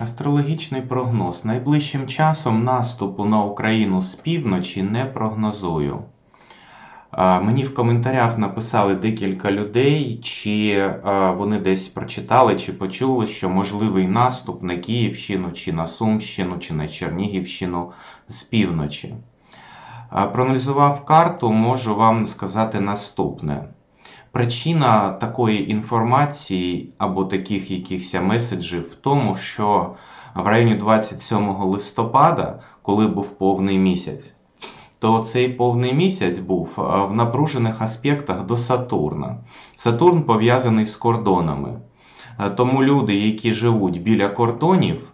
Астрологічний прогноз. Найближчим часом наступу на Україну з півночі не прогнозую. Мені в коментарях написали декілька людей, чи вони десь прочитали чи почули, що можливий наступ на Київщину, чи на Сумщину, чи на Чернігівщину з півночі. Проаналізував карту, можу вам сказати наступне. Причина такої інформації або таких якихось меседжів в тому, що в районі 27 листопада, коли був повний місяць, то цей повний місяць був е, в напружених аспектах до Сатурна. Сатурн пов'язаний з кордонами. Е, Тому люди, які живуть біля кордонів,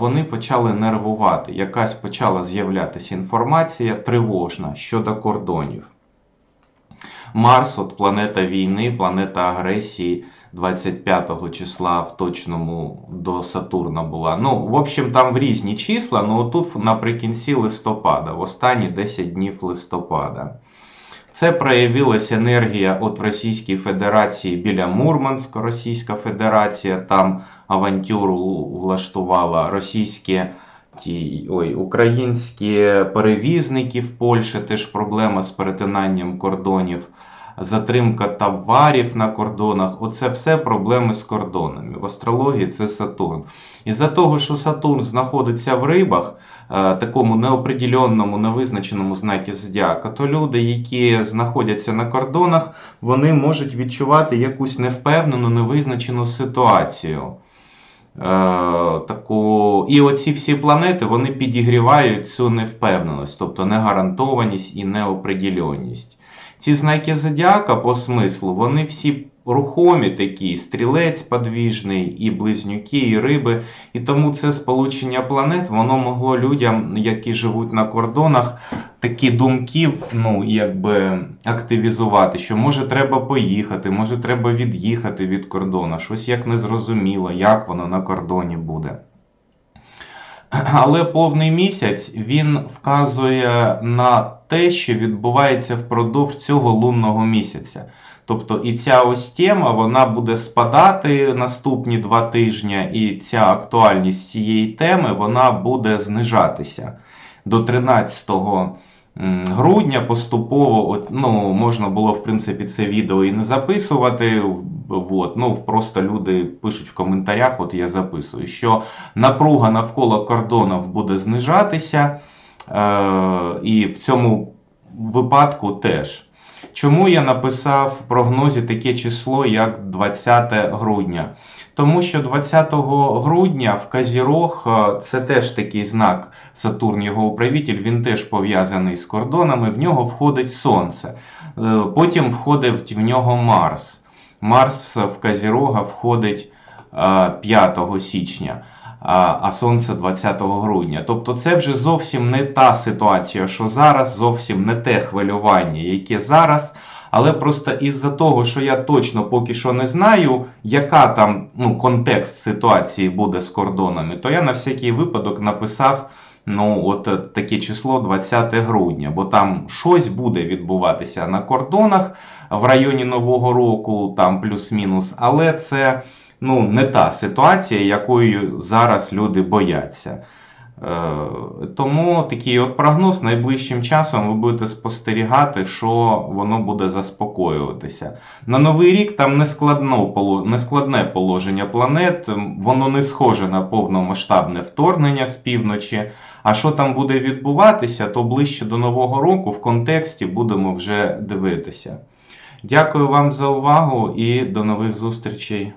вони почали нервувати. Якась почала з'являтися інформація тривожна щодо кордонів. Марс, от планета війни, планета агресії 25 числа в точному до Сатурна була. Ну, в общем, там в різні числа, ну тут наприкінці листопада, в останні 10 днів листопада. Це проявилась енергія от Російській Федерації біля Мурманська, Російська Федерація, там авантюру влаштувала російські ті, ой, українські перевізники в Польщі, теж проблема з перетинанням кордонів, затримка товарів на кордонах. Оце все проблеми з кордонами. В астрології це Сатурн. Із-за того, що Сатурн знаходиться в рибах, е, такому неопределенному, невизначеному знакі зодіака, то люди, які знаходяться на кордонах, вони можуть відчувати якусь невпевнену, невизначену ситуацію. Е, таку... І оці всі планети вони підігрівають цю невпевненість, тобто негарантованість і неопределеність. Ці знаки зодіака по смислу, вони всі рухомі такі, стрілець подвіжний, і близнюки, і риби. І тому це сполучення планет, воно могло людям, які живуть на кордонах, такі думки ну, якби активізувати, що може треба поїхати, може треба від'їхати від кордону, щось як не зрозуміло, як воно на кордоні буде. Але повний місяць він вказує на те, що відбувається впродовж цього лунного місяця. Тобто і ця ось тема вона буде спадати наступні два тижні, і ця актуальність цієї теми вона буде знижатися до 13 грудня. Поступово, от, ну, можна було в принципі це відео і не записувати. От, ну, просто люди пишуть в коментарях, от я записую, що напруга навколо кордонів буде знижатися, і в цьому випадку теж. Чому я написав в прогнозі таке число, як 20 грудня? Тому що 20 грудня в Казірог е, це теж такий знак Сатурн, його управитель, він теж пов'язаний з кордонами, в нього входить Сонце. Е, Потім входить в нього Марс. Марс в Казірога входить е, 5 січня, а Сонце 20 грудня. Тобто це вже зовсім не та ситуація, що зараз, зовсім не те хвилювання, яке зараз. Але просто із-за того, що я точно поки що не знаю, яка там ну, контекст ситуації буде з кордонами, то я на всякий випадок написав ну, от е, таке число 20 грудня, бо там щось буде відбуватися на кордонах в районі Нового року, там плюс-мінус, але це ну, не та ситуація, якою зараз люди бояться. Е, Тому такий от прогноз найближчим часом ви будете спостерігати, що воно буде заспокоюватися. На новий рік там нескладне положення планет, воно не схоже на повномасштабне вторгнення з півночі. А що там буде відбуватися, то ближче до Нового року в контексті будемо вже дивитися. Дякую вам за увагу і до нових зустрічей.